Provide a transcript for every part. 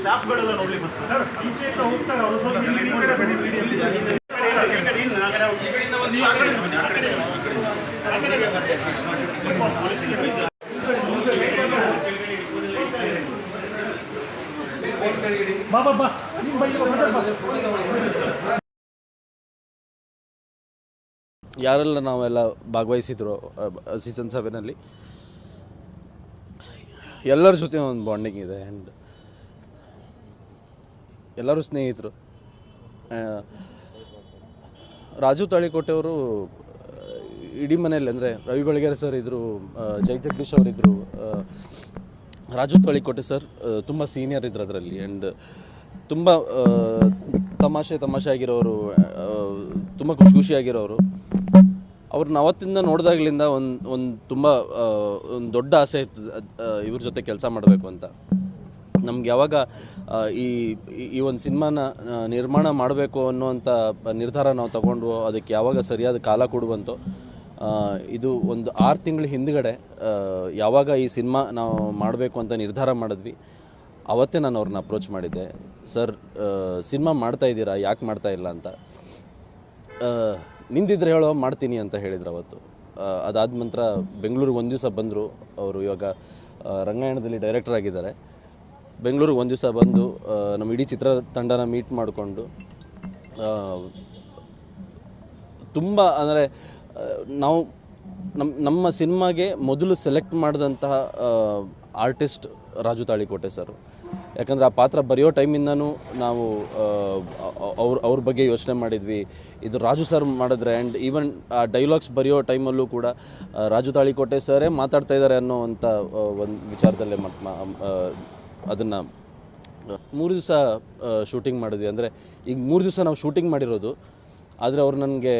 ಸ್ಟಾಫ್ಗಳೆಲ್ಲ ನೋಡ್ಲಿಕ್ಕೆ ಬರ್ತಾರೆ ಸರ್ ಈಚೆಯಿಂದ ಹೋಗ್ತಾರೆ ಅವರು ಸ್ವಲ್ಪ ಇಲ್ಲಿ ಈ ಕಡೆ ಬನ್ನಿ ಮೀಡಿಯಲ್ಲಿ ಬಾ. ಬಾ ಬಾ ನೀನು ಬನ್ನಿ ಬಾ. ಯಾರೆಲ್ಲ ನಾವೆಲ್ಲ ಭಾಗವಹಿಸಿದ್ರು ಸೀಸನ್ ಸೆವೆನಲ್ಲಿ ಎಲ್ಲರ ಜೊತೆ ಒಂದು ಬಾಂಡಿಂಗ್ ಇದೆ ಆ್ಯಂಡ್ ಎಲ್ಲರೂ ಸ್ನೇಹಿತರು. ರಾಜು ತಾಳಿಕೋಟೆಯವರು ಇಡೀ ಮನೆಯಲ್ಲಿ ಅಂದರೆ ರವಿ ಬೆಳಗೆರೆ ಸರ್ ಇದ್ದರು ಜೈ ಜಗದೀಶ್ ಅವರಿದ್ದರು ರಾಜು ತಾಳಿಕೋಟೆ ಸರ್ ತುಂಬ ಸೀನಿಯರ್ ಇದ್ರು ಅದರಲ್ಲಿ. ಆ್ಯಂಡ್ ತುಂಬ ತಮಾಷೆ ತಮಾಷೆ ಆಗಿರೋರು ತುಂಬ ಖುಷಿ ಖುಷಿಯಾಗಿರೋರು ಅವ್ರನ್ನ ಅವತ್ತಿಂದ ನೋಡಿದಾಗ್ಲಿಂದ ಒಂದು ಒಂದು ತುಂಬ ಒಂದು ದೊಡ್ಡ ಆಸೆ ಇತ್ತು ಇವ್ರ ಜೊತೆ ಕೆಲಸ ಮಾಡಬೇಕು ಅಂತ. ನಮ್ಗೆ ಯಾವಾಗ ಈ, ಈ- ಒಂದು ಸಿನಿಮಾನ ನಿರ್ಮಾಣ ಮಾಡಬೇಕು ಅನ್ನುವಂಥ ನಿರ್ಧಾರ ನಾವು ತಗೊಂಡು ಅದಕ್ಕೆ ಯಾವಾಗ ಸರಿಯಾದ ಕಾಲ ಕೊಡುವಂತೋ ಇದು ಒಂದು ಆರು ತಿಂಗಳ ಹಿಂದ್ಗಡೆ ಯಾವಾಗ ಈ ಸಿನಿಮಾ ನಾವು ಮಾಡಬೇಕು ಅಂತ ನಿರ್ಧಾರ ಮಾಡಿದ್ವಿ. ಅವತ್ತೇ ನಾನು ಅವ್ರನ್ನ ಅಪ್ರೋಚ್ ಮಾಡಿದ್ದೆ. ಸರ್ ಸಿನಿಮಾ ಮಾಡ್ತಾ ಇದ್ದೀರಾ? ಯಾಕೆ ಮಾಡ್ತಾ ಇಲ್ಲ ಅಂತ? ನಿಂದಿದ್ರೆ ಹೇಳೋ, ಮಾಡ್ತೀನಿ ಅಂತ ಹೇಳಿದ್ರು ಅವತ್ತು. ಅದಾದ ನಂತರ ಬೆಂಗಳೂರಿಗೆ ಒಂದು ದಿವಸ ಬಂದರು. ಅವರು ಇವಾಗ ರಂಗಾಯಣದಲ್ಲಿ ಡೈರೆಕ್ಟರ್ ಆಗಿದ್ದಾರೆ. ಬೆಂಗಳೂರಿಗೆ ಒಂದು ದಿವಸ ಬಂದು ನಮ್ಮ ಇಡೀ ಚಿತ್ರ ತಂಡನ ಮೀಟ್ ಮಾಡಿಕೊಂಡು ತುಂಬ ಅಂದರೆ ನಾವು ನಮ್ಮ ನಮ್ಮ ಸಿನಿಮಾಗೆ ಮೊದಲು ಸೆಲೆಕ್ಟ್ ಮಾಡಿದಂತಹ ಆರ್ಟಿಸ್ಟ್ ರಾಜು ತಾಳಿಕೋಟೆ ಸರ್ ಯಾಕಂದರೆ ಆ ಪಾತ್ರ ಬರೆಯೋ ಟೈಮಿಂದನೂ ನಾವು ಅವ್ರ ಅವ್ರ ಬಗ್ಗೆ ಯೋಚನೆ ಮಾಡಿದ್ವಿ. ಇದು ರಾಜು ಸರ್ ಮಾಡಿದ್ರೆ ಆ್ಯಂಡ್ ಈವನ್ ಆ ಡೈಲಾಗ್ಸ್ ಬರೆಯೋ ಟೈಮಲ್ಲೂ ಕೂಡ ರಾಜು ತಾಳಿಕೋಟೆ ಸರೇ ಮಾತಾಡ್ತಾ ಇದ್ದಾರೆ ಅನ್ನೋವಂಥ ಒಂದು ವಿಚಾರದಲ್ಲೇ ಅದನ್ನು ಮೂರು ದಿವಸ ಶೂಟಿಂಗ್ ಮಾಡಿದ್ವಿ. ಅಂದರೆ ಈಗ ಮೂರು ದಿವಸ ನಾವು ಶೂಟಿಂಗ್ ಮಾಡಿರೋದು, ಆದರೆ ಅವ್ರು ನನಗೆ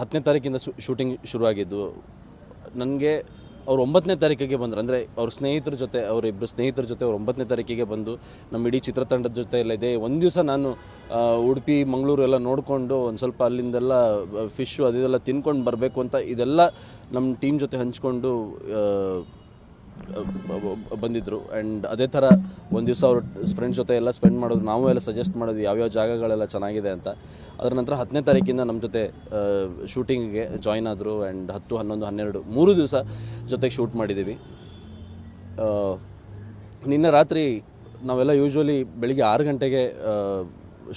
ಹತ್ತನೇ ತಾರೀಕಿಂದ ಶೂಟಿಂಗ್ ಶುರುವಾಗಿದ್ದು. ನನಗೆ ಅವ್ರು ಒಂಬತ್ತನೇ ತಾರೀಕಿಗೆ ಬಂದರು. ಅಂದರೆ ಅವ್ರ ಸ್ನೇಹಿತರ ಜೊತೆ ಅವರಿಬ್ಬರು ಸ್ನೇಹಿತರ ಜೊತೆ ಅವ್ರು ಒಂಬತ್ತನೇ ತಾರೀಕಿಗೆ ಬಂದು ನಮ್ಮ ಇಡೀ ಚಿತ್ರತಂಡದ ಜೊತೆ ಎಲ್ಲ ಇದೆ. ಒಂದು ದಿವಸ ನಾನು ಉಡುಪಿ, ಮಂಗಳೂರು ಎಲ್ಲ ನೋಡಿಕೊಂಡು ಒಂದು ಸ್ವಲ್ಪ ಅಲ್ಲಿಂದೆಲ್ಲ ಫಿಶ್ಶು ಅದೆಲ್ಲ ತಿನ್ಕೊಂಡು ಬರಬೇಕು ಅಂತ ಇದೆಲ್ಲ ನಮ್ಮ ಟೀಮ್ ಜೊತೆ ಹಂಚ್ಕೊಂಡು ಬಂದಿದ್ರು. ಆ್ಯಂಡ್ ಅದೇ ಥರ ಒಂದು ದಿವಸ ಅವ್ರ ಫ್ರೆಂಡ್ಸ್ ಜೊತೆ ಎಲ್ಲ ಸ್ಪೆಂಡ್ ಮಾಡೋದು ನಾವು ಎಲ್ಲ ಸಜೆಸ್ಟ್ ಮಾಡಿದ್ವಿ, ಯಾವ್ಯಾವ ಜಾಗಗಳೆಲ್ಲ ಚೆನ್ನಾಗಿದೆ ಅಂತ. ಅದರ ನಂತರ ಹತ್ತನೇ ತಾರೀಕಿಂದ ನಮ್ಮ ಜೊತೆ ಶೂಟಿಂಗಿಗೆ ಜಾಯ್ನ್ ಆದರು. ಆ್ಯಂಡ್ ಹತ್ತು, ಹನ್ನೊಂದು, ಹನ್ನೆರಡು, ಮೂರು ದಿವಸ ಜೊತೆಗೆ ಶೂಟ್ ಮಾಡಿದ್ದೀವಿ ನಿನ್ನೆ ರಾತ್ರಿ ನಾವೆಲ್ಲ ಯೂಶ್ವಲಿ ಬೆಳಿಗ್ಗೆ ಆರು ಗಂಟೆಗೆ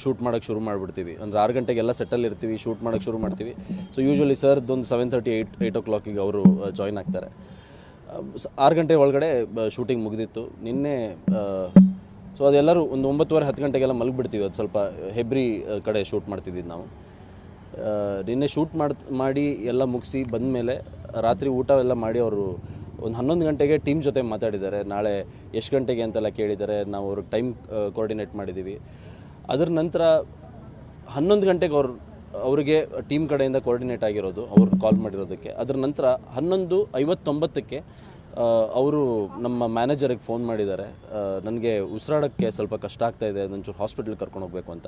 ಶೂಟ್ ಮಾಡೋಕ್ಕೆ ಶುರು ಮಾಡಿಬಿಡ್ತೀವಿ. ಅಂದರೆ ಆರು ಗಂಟೆಗೆ ಎಲ್ಲ ಸೆಟ್ಟಲ್ಲಿ ಇರ್ತೀವಿ ಶೂಟ್ ಮಾಡೋಕ್ಕೆ ಶುರು ಮಾಡ್ತೀವಿ. ಸೊ ಯೂಶ್ವಲಿ ಸರ್ದೊಂದು ಸೆವೆನ್ ತರ್ಟಿ ಏಯ್ಟ್ ಏಯ್ಟ್ ಓ ಕ್ಲಾಕಿಗೆ ಅವರು ಜಾಯ್ನ್ ಆಗ್ತಾರೆ. ಆರು ಗಂಟೆ ಒಳಗಡೆ ಶೂಟಿಂಗ್ ಮುಗಿದಿತ್ತು. ನಿನ್ನೆ ಸೊ ಅದೆಲ್ಲರೂ ಒಂದು ಒಂಬತ್ತುವರೆ, ಹತ್ತು ಗಂಟೆಗೆಲ್ಲ ಮಲಗಿಬಿಡ್ತೀವಿ. ಅದು ಸ್ವಲ್ಪ ಹೆಬ್ರಿ ಕಡೆ ಶೂಟ್ ಮಾಡ್ತಿದ್ದೀವಿ ನಾವು. ನಿನ್ನೆ ಶೂಟ್ ಮಾಡಿ ಮಾಡಿ ಎಲ್ಲ ಮುಗಿಸಿ ಬಂದಮೇಲೆ ರಾತ್ರಿ ಊಟ ಎಲ್ಲ ಮಾಡಿ ಅವರು ಒಂದು ಹನ್ನೊಂದು ಗಂಟೆಗೆ ಟೀಮ್ ಜೊತೆ ಮಾತಾಡಿದ್ದಾರೆ. ನಾಳೆ ಎಷ್ಟು ಗಂಟೆಗೆ ಅಂತೆಲ್ಲ ಕೇಳಿದ್ದಾರೆ. ನಾವು ಅವ್ರಿಗೆ ಟೈಮ್ ಕೋಆರ್ಡಿನೇಟ್ ಮಾಡಿದ್ದೀವಿ. ಅದರ ನಂತರ ಹನ್ನೊಂದು ಗಂಟೆಗೆ ಅವ್ರು ಅವರಿಗೆ ಟೀಮ್ ಕಡೆಯಿಂದ ಕೋಆರ್ಡಿನೇಟ್ ಆಗಿರೋದು, ಅವರು ಕಾಲ್ ಮಾಡಿರೋದಕ್ಕೆ. ಅದರ ನಂತರ ಹನ್ನೊಂದು ಐವತ್ತೊಂಬತ್ತಕ್ಕೆ ಅವರು ನಮ್ಮ ಮ್ಯಾನೇಜರಿಗೆ ಫೋನ್ ಮಾಡಿದ್ದಾರೆ. ನನಗೆ ಉಸಿರಾಡೋಕ್ಕೆ ಸ್ವಲ್ಪ ಕಷ್ಟ ಆಗ್ತಾ ಇದೆ, ಒಂಚೂರು ಹಾಸ್ಪಿಟ್ಲಿಗೆ ಕರ್ಕೊಂಡು ಹೋಗಬೇಕು ಅಂತ.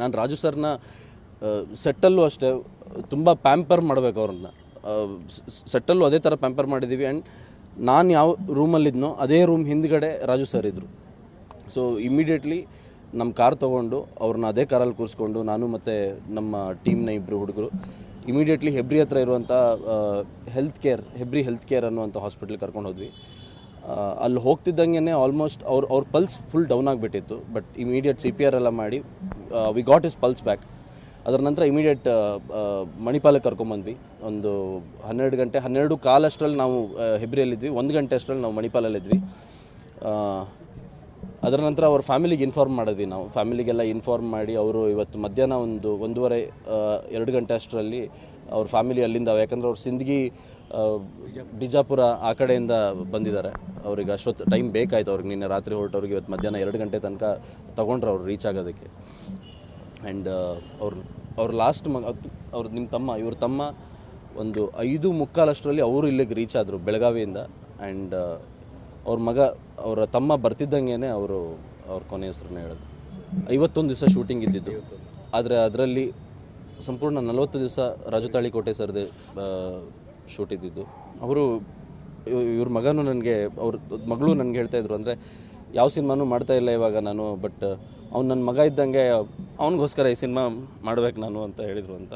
ನಾನು ರಾಜು ಸರ್ನ ಸೆಟ್ಟಲ್ಲೂ ಅಷ್ಟೇ, ತುಂಬ ಪ್ಯಾಂಪರ್ ಮಾಡಬೇಕು ಅವ್ರನ್ನ. ಸೆಟ್ಟಲ್ಲೂ ಅದೇ ಥರ ಪ್ಯಾಂಪರ್ ಮಾಡಿದ್ದೀವಿ ಆ್ಯಂಡ್ ನಾನು ಯಾವ ರೂಮಲ್ಲಿದ್ನೋ ಅದೇ ರೂಮ್ ಹಿಂದ್ಗಡೆ ರಾಜು ಸರ್ ಇದ್ದರು ಸೊ ಇಮಿಡಿಯೇಟ್ಲಿ ನಮ್ಮ ಕಾರ್ ತೊಗೊಂಡು ಅವ್ರನ್ನ ಅದೇ ಕಾರಲ್ಲಿ ಕೂರಿಸ್ಕೊಂಡು ನಾನು ಮತ್ತು ನಮ್ಮ ಟೀಮ್ನ ಇಬ್ಬರು ಹುಡುಗರು ಇಮಿಡಿಯೇಟ್ಲಿ ಹೆಬ್ರಿ ಹತ್ರ ಇರುವಂಥ health care Hebri health care ಅನ್ನುವಂಥ ಹಾಸ್ಪಿಟ್ಲಿಗೆ ಕರ್ಕೊಂಡು ಹೋದ್ವಿ. ಅಲ್ಲಿ ಹೋಗ್ತಿದ್ದಂಗೆ ಆಲ್ಮೋಸ್ಟ್ ಅವ್ರ ಅವ್ರ ಪಲ್ಸ್ ಫುಲ್ ಡೌನ್ ಆಗಿಬಿಟ್ಟಿತ್ತು. But immediate C P R ಎಲ್ಲ ಮಾಡಿ we got is pulse back ಅದರ ನಂತರ ಇಮಿಡಿಯೇಟ್ ಮಣಿಪಾಲಕ್ಕೆ ಕರ್ಕೊಂಬಂದ್ವಿ ಒಂದು ಹನ್ನೆರಡು ಗಂಟೆ, ಹನ್ನೆರಡು ಕಾಲಷ್ಟರಲ್ಲಿ ನಾವು ಹೆಬ್ರಿಯಲ್ಲಿದ್ವಿ. ಒಂದು ಗಂಟೆ ಅಷ್ಟರಲ್ಲಿ ನಾವು ಮಣಿಪಾಲಲ್ಲಿದ್ವಿ. ಅದರ ನಂತರ ಅವ್ರ ಫ್ಯಾಮಿಲಿಗೆ ಇನ್ಫಾರ್ಮ್ ಮಾಡಿದ್ವಿ ನಾವು. ಫ್ಯಾಮಿಲಿಗೆಲ್ಲ ಇನ್ಫಾರ್ಮ್ ಮಾಡಿ ಅವರು ಇವತ್ತು ಮಧ್ಯಾಹ್ನ ಒಂದು ಒಂದೂವರೆ ಎರಡು ಗಂಟೆ ಅಷ್ಟರಲ್ಲಿ ಅವ್ರ ಫ್ಯಾಮಿಲಿ ಅಲ್ಲಿಂದ, ಯಾಕಂದ್ರೆ ಅವ್ರು ಸಿಂದಗಿ ಬಿಜಾಪುರ ಆ ಕಡೆಯಿಂದ ಬಂದಿದ್ದಾರೆ. ಅವ್ರಿಗೆ ಅಷ್ಟೊತ್ತು ಟೈಮ್ ಬೇಕಾಯ್ತು ಅವ್ರಿಗೆ ನಿನ್ನೆ ರಾತ್ರಿ ಹೊರಟವ್ರಿಗೆ, ಇವತ್ತು ಮಧ್ಯಾಹ್ನ ಎರಡು ಗಂಟೆ ತನಕ ತಗೊಂಡ್ರು ಅವ್ರು ರೀಚ್ ಆಗೋದಕ್ಕೆ. ಆ್ಯಂಡ್ ಅವ್ರು, ಅವ್ರ ಲಾಸ್ಟ್ ಮಗ ಅವ್ರ ನಿಮ್ಮ ತಮ್ಮ, ಇವ್ರ ತಮ್ಮ ಒಂದು ಐದು ಮುಕ್ಕಾಲಷ್ಟರಲ್ಲಿ ಅವರು ಇಲ್ಲಿಗೆ ರೀಚ್ ಆದರು ಬೆಳಗಾವಿಯಿಂದ. ಆ್ಯಂಡ್ ಅವ್ರ ಮಗ, ಅವರ ತಮ್ಮ ಬರ್ತಿದ್ದಂಗೆ ಅವರು ಅವ್ರ ಕೊನೆ ಹೆಸರನ್ನ ಹೇಳೋದು ಐವತ್ತೊಂದು ದಿವಸ ಶೂಟಿಂಗ್ ಇದ್ದಿದ್ದು. ಆದರೆ ಅದರಲ್ಲಿ ಸಂಪೂರ್ಣ ನಲವತ್ತು ದಿವಸ ರಾಜು ತಾಳಿಕೋಟೆ ಸರ್ದೆ ಶೂಟ್ ಇದ್ದಿದ್ದು. ಅವರು ಇವ್ರ ಮಗನೂ ನನಗೆ, ಅವ್ರ ಮಗಳು ನನಗೆ ಹೇಳ್ತಾ ಇದ್ರು ಅಂದರೆ, ಯಾವ ಸಿನಿಮಾನು ಮಾಡ್ತಾ ಇಲ್ಲ ಇವಾಗ ನಾನು ಬಟ್ ಅವ್ನು ನನ್ನ ಮಗ ಇದ್ದಂಗೆ ಅವನಿಗೋಸ್ಕರ ಈ ಸಿನಿಮಾ ಮಾಡ್ಬೇಕು ನಾನು ಅಂತ ಹೇಳಿದರು ಅಂತ.